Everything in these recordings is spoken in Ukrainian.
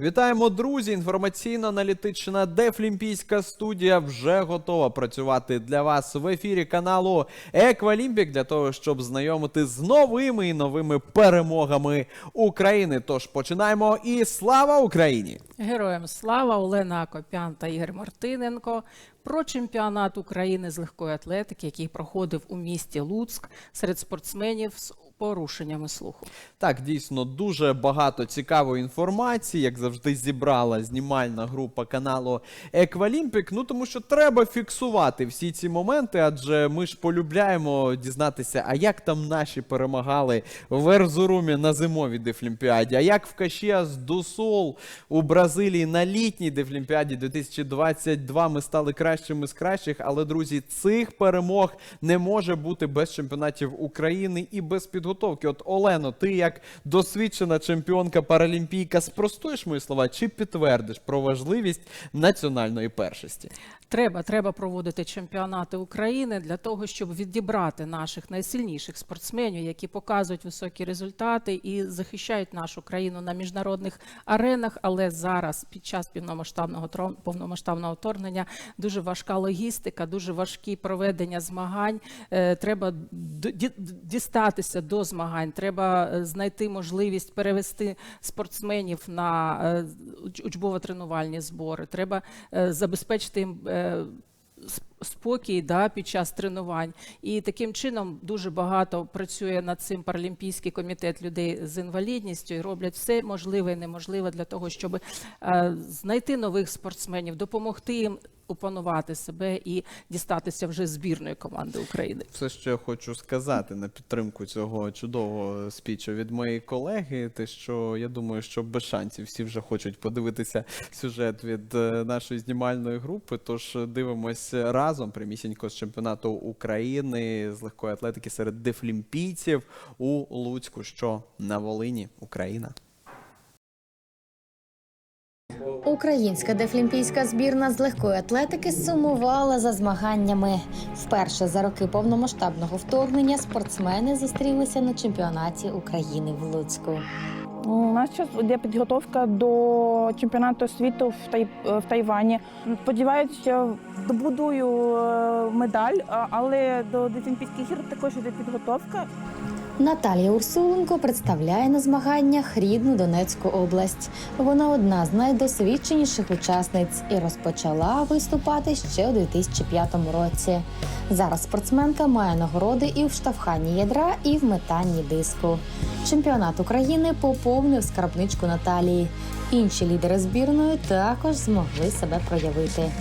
Вітаємо, друзі! Інформаційно-аналітична Дефлімпійська студія вже готова працювати для вас в ефірі каналу Еквалімпік для того, щоб знайомити з новими і новими перемогами України. Тож починаємо і слава Україні! Героям слава Олена Акопян та Ігор Мартиненко про чемпіонат України з легкої атлетики, який проходив у місті Луцьк серед спортсменів з порушеннями слуху. Так, дійсно дуже багато цікавої інформації, як завжди, зібрала знімальна група каналу Еквалімпік. Ну тому що треба фіксувати всі ці моменти, адже ми ж полюбляємо дізнатися, а як там наші перемагали в Ерзурумі на зимовій дефлімпіаді, а як в Кашіас Дусол у Бразилії на літній дефлімпіаді 2022 ми стали кращими з кращих. Але друзі, цих перемог не може бути без чемпіонатів України і без підготовки. От Олено, ти як досвідчена чемпіонка паралімпійка, спростуєш мої слова чи підтвердиш про важливість національної першості? Треба, треба проводити чемпіонати України для того, щоб відібрати наших найсильніших спортсменів, які показують високі результати і захищають нашу країну на міжнародних аренах. Але зараз, під час повномасштабного трон- повномасштабного вторгнення, дуже важка логістика, дуже важкі проведення змагань. Е, Треба дістатися до змагань. Треба е, знайти можливість перевести спортсменів на е, учбово-тренувальні збори. Треба забезпечити їм. Е, сп- Спокій да, під час тренувань, і таким чином дуже багато працює над цим паралімпійський комітет людей з інвалідністю і роблять все можливе і неможливе для того, щоб е, знайти нових спортсменів, допомогти їм опанувати себе і дістатися вже збірної команди України. Все, що я хочу сказати на підтримку цього чудового спічу від моєї колеги, те, що я думаю, що без шансів всі вже хочуть подивитися сюжет від е, нашої знімальної групи. Тож дивимось разом прямісінько з чемпіонату України з легкої атлетики серед дефлімпійців у Луцьку, що на Волині, Україна. Українська дефлімпійська збірна з легкої атлетики сумувала за змаганнями. Вперше за роки повномасштабного вторгнення спортсмени зустрілися на чемпіонаті України в Луцьку. У нас зараз йде підготовка до чемпіонату світу в, Тай... в Тайвані. Сподіваюся, добудую е, медаль, але до Дефінпійських ігор також йде підготовка. Наталія Урсуленко представляє на змаганнях рідну Донецьку область. Вона одна з найдосвідченіших учасниць і розпочала виступати ще у 2005 році. Зараз спортсменка має нагороди і в штовханні ядра, і в метанні диску. Чемпіонат України поповнив скарбничку Наталії. Інші лідери збірної також змогли себе проявити.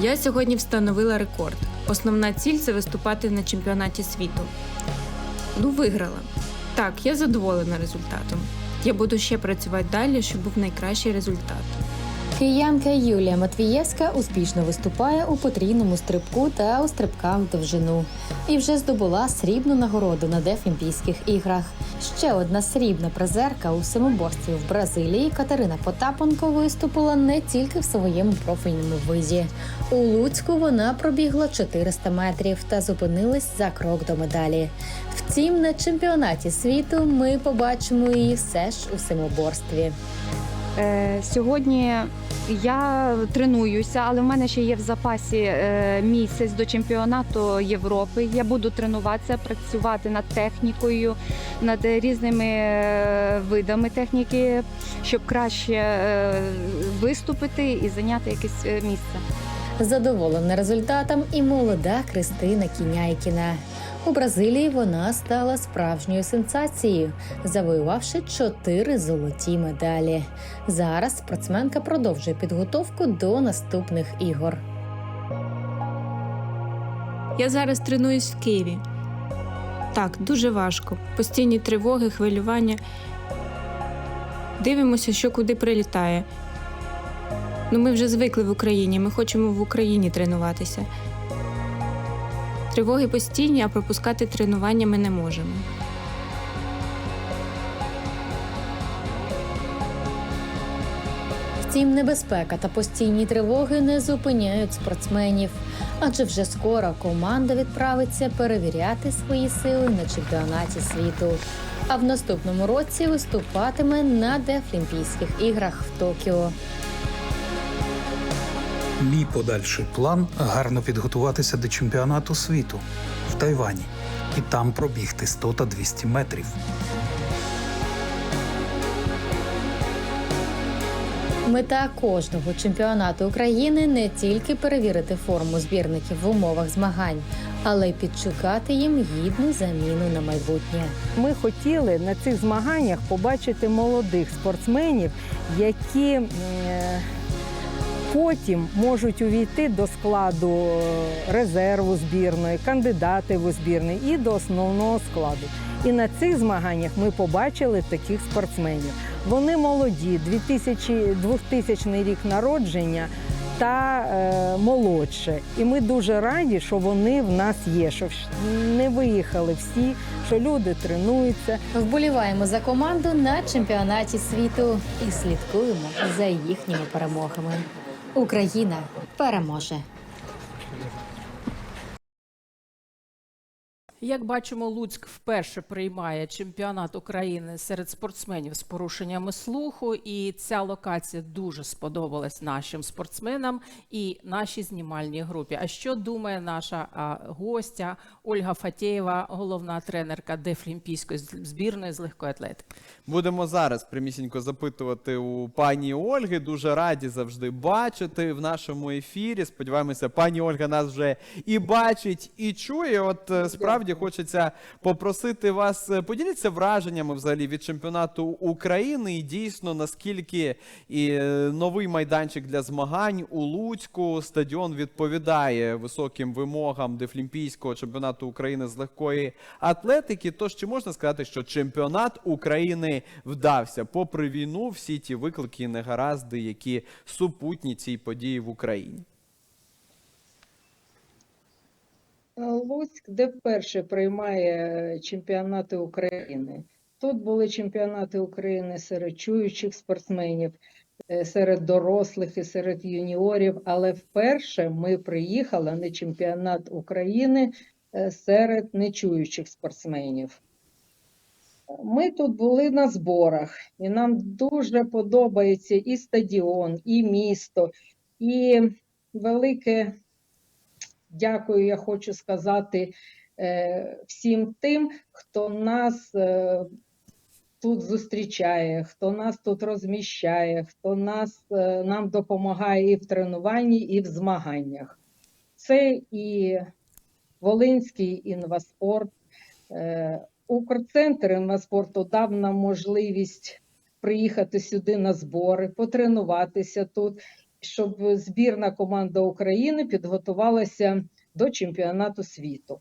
Я сьогодні встановила рекорд. Основна ціль це виступати на чемпіонаті світу. Ну, виграла. Так, я задоволена результатом. Я буду ще працювати далі, щоб був найкращий результат. Киянка Юлія Матвієвська успішно виступає у потрійному стрибку та у стрибках довжину і вже здобула срібну нагороду на Дефлімпійських іграх. Ще одна срібна призерка у самоборстві в Бразилії Катерина Потапенко виступила не тільки в своєму профільному визі. У Луцьку вона пробігла 400 метрів та зупинилась за крок до медалі. Втім, на чемпіонаті світу ми побачимо її все ж у самоборстві. Е, Сьогодні я тренуюся, але в мене ще є в запасі е, місяць до чемпіонату Європи. Я буду тренуватися, працювати над технікою, над різними е, видами техніки, щоб краще виступити і зайняти якесь місце. Задоволена результатом і молода Кристина Кіняйкіна. У Бразилії вона стала справжньою сенсацією, завоювавши чотири золоті медалі. Зараз спортсменка продовжує підготовку до наступних ігор. Я зараз тренуюсь в Києві. Так, дуже важко. Постійні тривоги, хвилювання. Дивимося, що куди прилітає. Ну, ми вже звикли в Україні, ми хочемо в Україні тренуватися. Тривоги постійні, а пропускати тренування ми не можемо. Втім, небезпека та постійні тривоги не зупиняють спортсменів, адже вже скоро команда відправиться перевіряти свої сили на чемпіонаті світу. а в наступному році виступатиме на Дефлімпійських іграх в Токіо. Мій подальший план гарно підготуватися до чемпіонату світу в Тайвані і там пробігти 100 та 200 метрів. Мета кожного чемпіонату України не тільки перевірити форму збірників в умовах змагань, але й підшукати їм гідну заміну на майбутнє. Ми хотіли на цих змаганнях побачити молодих спортсменів, які е, потім можуть увійти до складу е, резерву збірної, кандидатів у збірний і до основного складу. І на цих змаганнях ми побачили таких спортсменів. Вони молоді, 2000, 2000 рік народження та е, молодше. І ми дуже раді, що вони в нас є, що не виїхали всі, що люди тренуються. Вболіваємо за команду на чемпіонаті світу і слідкуємо за їхніми перемогами. Україна переможе. Як бачимо, Луцьк вперше приймає чемпіонат України серед спортсменів з порушеннями слуху, і ця локація дуже сподобалась нашим спортсменам і нашій знімальній групі. А що думає наша гостя Ольга Фатєєва, головна тренерка Дефлімпійської збірної з легкої атлетики? Будемо зараз прямісінько запитувати у пані Ольги. Дуже раді завжди бачити в нашому ефірі. Сподіваємося, пані Ольга нас вже і бачить, і чує. От е, справді хочеться попросити вас е, поділіться враженнями взагалі від чемпіонату України. І дійсно наскільки і е, новий майданчик для змагань у Луцьку стадіон відповідає високим вимогам Дефлімпійського чемпіонату України з легкої атлетики. Тож чи можна сказати, що чемпіонат України вдався, попри війну, всі ті виклики і негаразди, які супутні цій події в Україні? Луцьк, де вперше приймає чемпіонати України. Тут були чемпіонати України серед чуючих спортсменів, е, серед дорослих і серед юніорів, але вперше ми приїхали на чемпіонат України е, серед нечуючих спортсменів. Ми тут були на зборах, і нам дуже подобається і стадіон, і місто, і велике дякую, я хочу сказати е, всім тим, хто нас е, тут зустрічає, хто нас тут розміщає, хто нас, е, нам допомагає і в тренуванні, і в змаганнях. Це і Волинський інваспорт, Укрцентр інваспорту дав нам можливість приїхати сюди на збори, потренуватися тут щоб збірна команда України підготувалася до чемпіонату світу.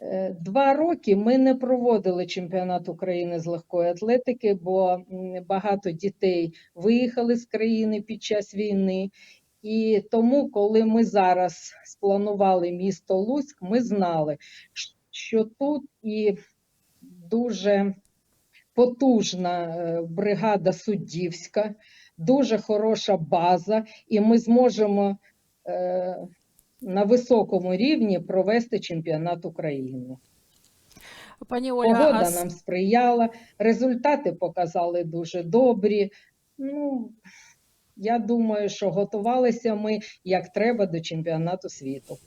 Е, Два роки ми не проводили чемпіонат України з легкої атлетики, бо багато дітей виїхали з країни під час війни. І тому, коли ми зараз спланували місто Луцьк, ми знали, що тут і дуже потужна е, бригада суддівська, дуже хороша база, і ми зможемо е, на високому рівні провести чемпіонат України. Пані Ольга, Погода а нам сприяла, результати показали дуже добрі. Ну, я думаю, що готувалися ми як треба до чемпіонату світу.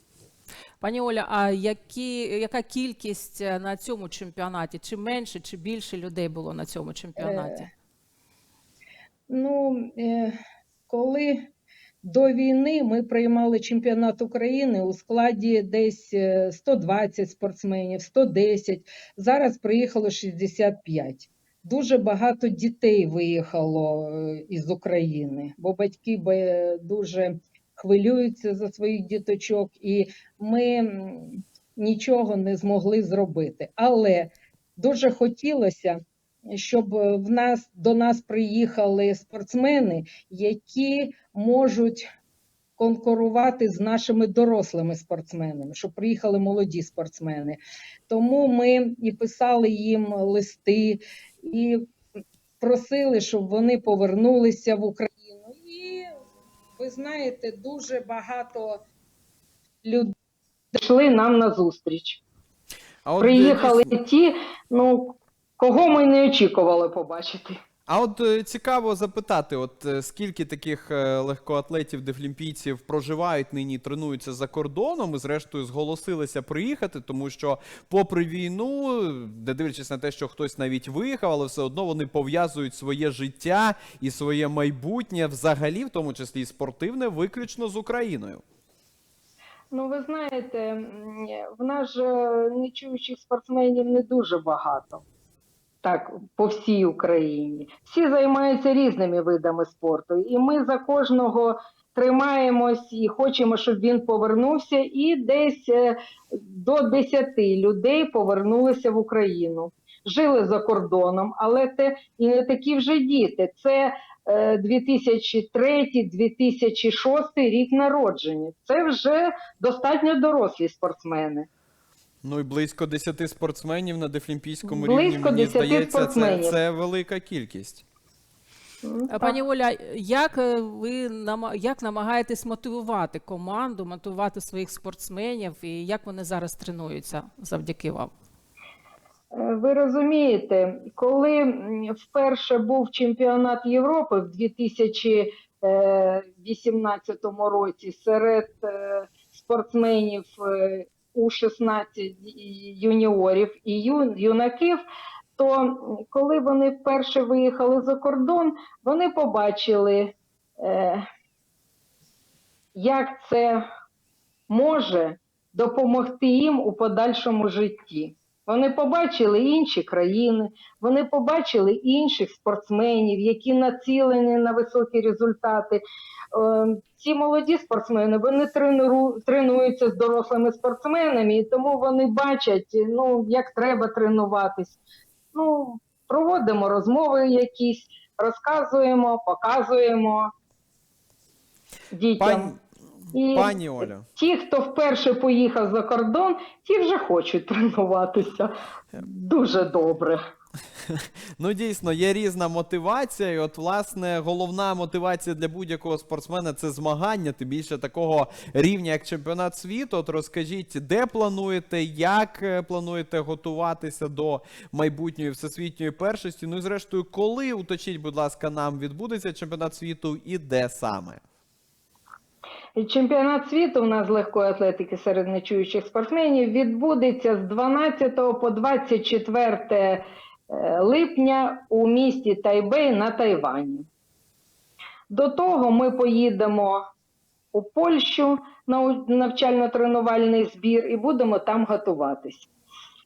Пані Оля, а які, яка кількість е, на цьому чемпіонаті? Чи менше, чи більше людей було на цьому чемпіонаті? Е, Ну, е, коли до війни ми приймали чемпіонат України у складі десь е, 120 спортсменів, 110, зараз приїхало 65. Дуже багато дітей виїхало е, із України, бо батьки дуже хвилюються за своїх діточок, і ми нічого не змогли зробити. Але дуже хотілося, щоб в нас до нас приїхали спортсмени, які можуть конкурувати з нашими дорослими спортсменами, щоб приїхали молоді спортсмени. Тому ми і писали їм листи, і просили, щоб вони повернулися в Україну. І ви знаєте, дуже багато людей йшли нам на зустріч. А от Приїхали ті, ну кого ми не очікували побачити. А от е, цікаво запитати, от е, скільки таких е, легкоатлетів, дефлімпійців проживають нині, тренуються за кордоном і зрештою зголосилися приїхати, тому що, попри війну, де дивлячись на те, що хтось навіть виїхав, але все одно вони пов'язують своє життя і своє майбутнє, взагалі, в тому числі і спортивне, виключно з Україною. Ну, ви знаєте, в нас же нечуючих спортсменів не дуже багато. Так, по всій Україні. Всі займаються різними видами спорту. І ми за кожного тримаємось і хочемо, щоб він повернувся. І десь е, до 10 людей повернулися в Україну. Жили за кордоном, але це і не такі вже діти. Це е, 2003-2006 рік народження. Це вже достатньо дорослі спортсмени. Ну і близько 10 спортсменів на дефлімпійському Близько рівні, мені 10 здається, це, спортсменів. це велика кількість. М, А, Пані Оля, як е, ви нама- як намагаєтесь мотивувати команду, мотивувати своїх спортсменів, і як вони зараз тренуються завдяки вам? Е, Ви розумієте, коли м, вперше був чемпіонат Європи в 2018 році серед е, спортсменів е, у 16 юніорів і юнаків, то коли вони вперше виїхали за кордон, вони побачили, е, як це може допомогти їм у подальшому житті. Вони побачили інші країни, вони побачили інших спортсменів, які націлені на високі результати. Е, Ці молоді спортсмени вони тренуру- тренуються з дорослими спортсменами, і тому вони бачать, ну, як треба тренуватись. Ну, проводимо розмови якісь, розказуємо, показуємо дітям. Пані, І пані Оля. Ті, хто вперше поїхав за кордон, ті вже хочуть тренуватися. Дуже добре. Ну, дійсно, є різна мотивація, і от, власне, головна мотивація для будь-якого спортсмена це змагання, тим більше такого рівня, як чемпіонат світу. От розкажіть, де плануєте, як е, плануєте готуватися до майбутньої всесвітньої першості. Ну і зрештою, коли уточніть, будь ласка, нам відбудеться чемпіонат світу і де саме? Чемпіонат світу у нас легкої атлетики серед нечуючих спортсменів відбудеться з 12 по 24 е, липня у місті Тайбей на Тайвані. До того ми поїдемо у Польщу на навчально-тренувальний збір і будемо там готуватись.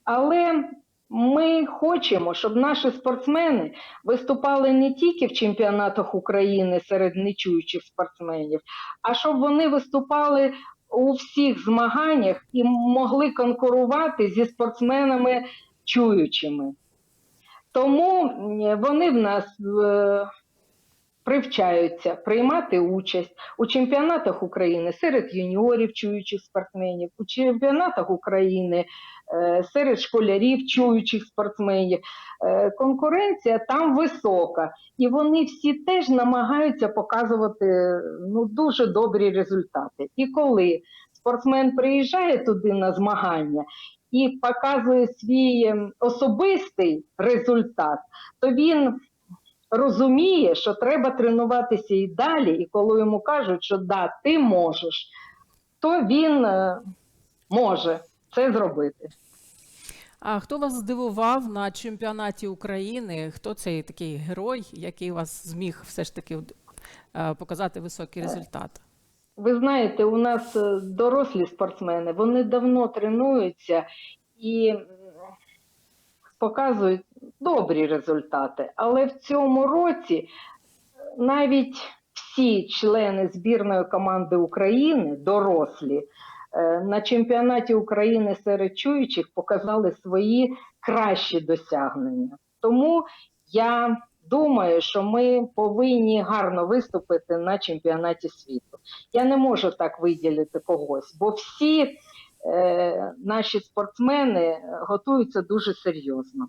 Але ми хочемо, щоб наші спортсмени виступали не тільки в чемпіонатах України серед нечуючих спортсменів, а щоб вони виступали у всіх змаганнях і могли конкурувати зі спортсменами чуючими. Тому вони в нас е, привчаються приймати участь у чемпіонатах України серед юніорів чуючих спортсменів, у чемпіонатах України е, серед школярів чуючих спортсменів. Е, Конкуренція там висока, і вони всі теж намагаються показувати ну, дуже добрі результати. І коли спортсмен приїжджає туди на змагання і показує свій ем, особистий результат, то він розуміє, що треба тренуватися і далі, і коли йому кажуть, що да, ти можеш, то він е, може це зробити. А хто вас здивував на чемпіонаті України? Хто цей такий герой, який вас зміг все ж таки е, показати високий результат? Ви знаєте, у нас е, дорослі спортсмени, вони давно тренуються і показують добрі результати. Але в цьому році е, навіть всі члени збірної команди України, дорослі, е, на чемпіонаті України серед чуючих показали свої кращі досягнення. Тому я думаю, що ми повинні гарно виступити на чемпіонаті світу. Я не можу так виділити когось, бо всі е, наші спортсмени готуються дуже серйозно.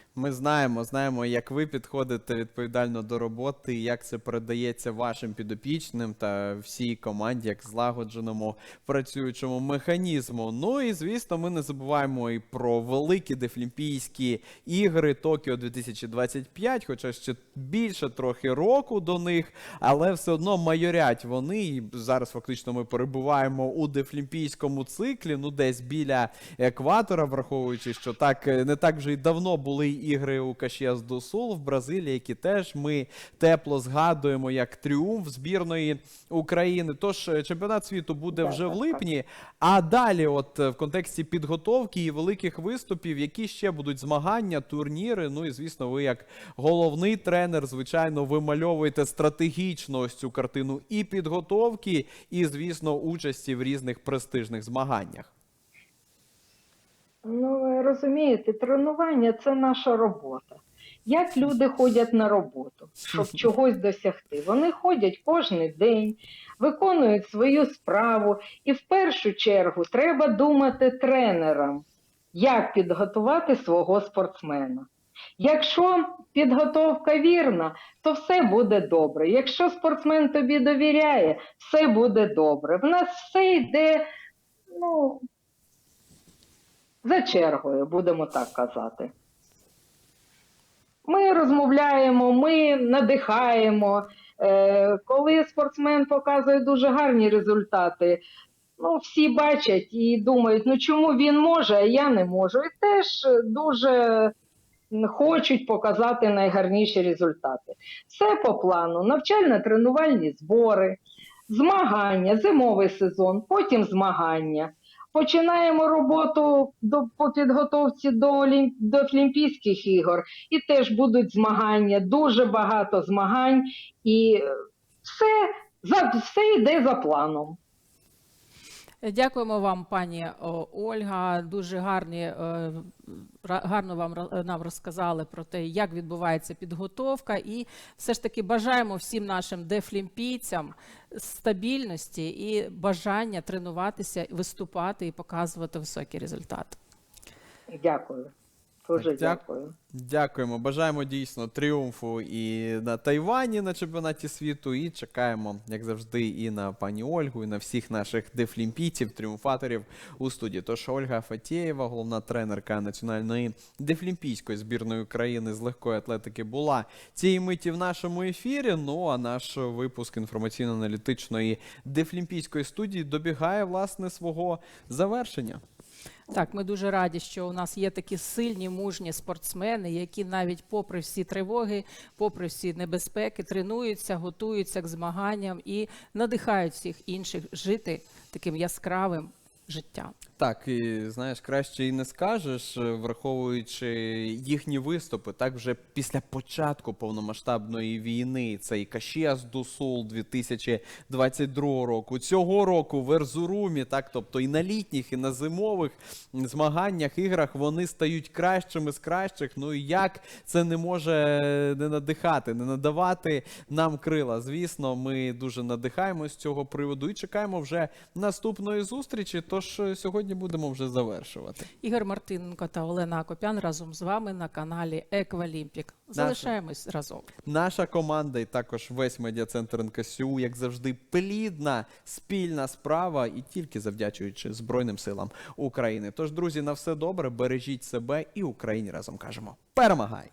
Ми знаємо, знаємо, як ви підходите відповідально до роботи, як це передається вашим підопічним та всій команді, як злагодженому працюючому механізму. Ну і звісно, ми не забуваємо і про великі дефлімпійські ігри Токіо 2025, хоча ще більше трохи року до них, але все одно майорять вони. І зараз фактично ми перебуваємо у дефлімпійському циклі, ну десь біля екватора, враховуючи, що так е, не так вже й давно були ігри у Кашіас до Сул в Бразилії, які теж ми тепло згадуємо як тріумф збірної України. Тож е, чемпіонат світу буде вже в липні. А далі, от е, в контексті підготовки і великих виступів, які ще будуть змагання, турніри. Ну і звісно, ви як головний тренер, звичайно, вимальовуєте стратегічно ось цю картину і підготовки, і звісно, участі в різних престижних змаганнях. Ну, ви розумієте, тренування це наша робота. Як люди ходять на роботу, щоб чогось досягти? Вони ходять кожен день, виконують свою справу, і в першу чергу треба думати тренерам, як підготувати свого спортсмена. Якщо підготовка вірна, то все буде добре. Якщо спортсмен тобі довіряє, все буде добре. В нас все йде, ну, за чергою, будемо так казати. Ми розмовляємо, ми надихаємо. Е, коли спортсмен показує дуже гарні результати, ну, всі бачать і думають, ну чому він може, а я не можу. І теж дуже хочуть показати найгарніші результати. Все по плану: навчально-тренувальні збори, змагання, зимовий сезон, потім змагання. Починаємо роботу до, по підготовці до, олімп до Олімпійських ігор, і теж будуть змагання, дуже багато змагань, і е, все, за, все йде за планом. Дякуємо вам, пані Ольга. Дуже гарні, е, гарно вам нам розказали про те, як відбувається підготовка, і все ж таки бажаємо всім нашим дефлімпійцям стабільності і бажання тренуватися, виступати і показувати високі результати. Дякую. Дуже Дя- дякую. Дякуємо. Бажаємо дійсно тріумфу і на Тайвані на чемпіонаті світу. І чекаємо, як завжди, і на пані Ольгу, і на всіх наших дефлімпійців, тріумфаторів у студії. Тож Ольга Фатєєва, головна тренерка національної дефлімпійської збірної України з легкої атлетики, була цієї миті в нашому ефірі. Ну а наш випуск інформаційно-аналітичної дефлімпійської студії добігає власне свого завершення. Так, ми дуже раді, що у нас є такі сильні, мужні спортсмени, які навіть попри всі тривоги, попри всі небезпеки, тренуються, готуються к змаганням і надихають всіх інших жити таким яскравим життям. Так, і знаєш, краще і не скажеш, е, враховуючи їхні виступи, так вже після початку повномасштабної війни, цей Кашіас Дусул 2022 року, цього року в Ерзурумі, так, тобто і на літніх, і на зимових змаганнях, іграх вони стають кращими з кращих. Ну і як це не може не надихати, не надавати нам крила? Звісно, ми дуже надихаємось з цього приводу і чекаємо вже наступної зустрічі. Тож е, сьогодні будемо вже завершувати. Ігор Мартиненко та Олена Акопян разом з вами на каналі Еквалімпік. Залишаємось разом. Наша команда і також весь медіа-центр НКСУ, як завжди, плідна спільна справа і тільки завдячуючи Збройним силам України. Тож, друзі, на все добре, бережіть себе і Україні разом кажемо. Перемагай!